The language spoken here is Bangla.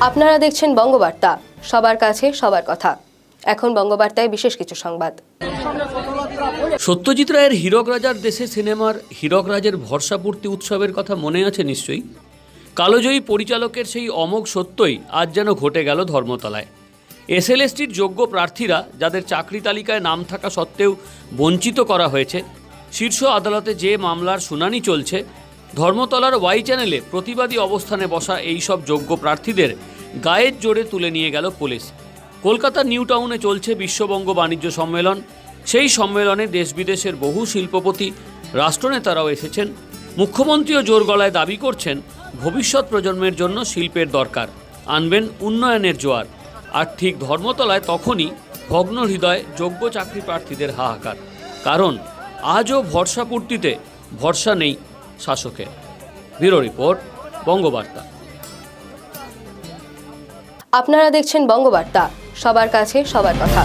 আপনারা দেখছেন বঙ্গবার্তা, সবার কাছে সবার কথা। এখন বঙ্গবার্তায় বিশেষ কিছু সংবাদ। সত্যজিৎ রায়ের হীরক রাজার দেশে সিনেমার হীরক রাজের ভরসাপূর্তি উৎসবের কথা মনে আছে নিশ্চয়ই? কালোজয়ী পরিচালকের সেই অমোঘ সত্যই আজ যেন ঘটে গেল ধর্মতলায়। এসএলএসটির যোগ্য প্রার্থীরা, যাদের চাকরি তালিকায় নাম থাকা সত্ত্বেও বঞ্চিত করা হয়েছে, শীর্ষ আদালতে যে মামলার শুনানি চলছে ধর্মতলার ওয়াই চ্যানেলে প্রতিবাদী অবস্থানে বসা এই সব যোগ্য প্রার্থীদের গায়ের জোরে তুলে নিয়ে গেল পুলিশ। কলকাতার নিউ টাউনে চলছে বিশ্ববঙ্গ বাণিজ্য সম্মেলন। সেই সম্মেলনে দেশ বিদেশের বহু শিল্পপতি, রাষ্ট্রনেতারাও এসেছেন। মুখ্যমন্ত্রীও জোর গলায় দাবি করছেন, ভবিষ্যৎ প্রজন্মের জন্য শিল্পের দরকার। আনবেন উন্নয়নের জোয়ার। আর ঠিক ধর্মতলায় তখনই ভগ্ন হৃদয় যোগ্য চাকরি প্রার্থীদের হাহাকার। কারণ আজও ভরসা ভরসাপূর্তিতে ভরসা নেই শাসকের ব্যুরো রিপোর্ট বঙ্গবার্তা। আপনারা দেখছেন বঙ্গবার্তা সবার কাছে সবার কথা।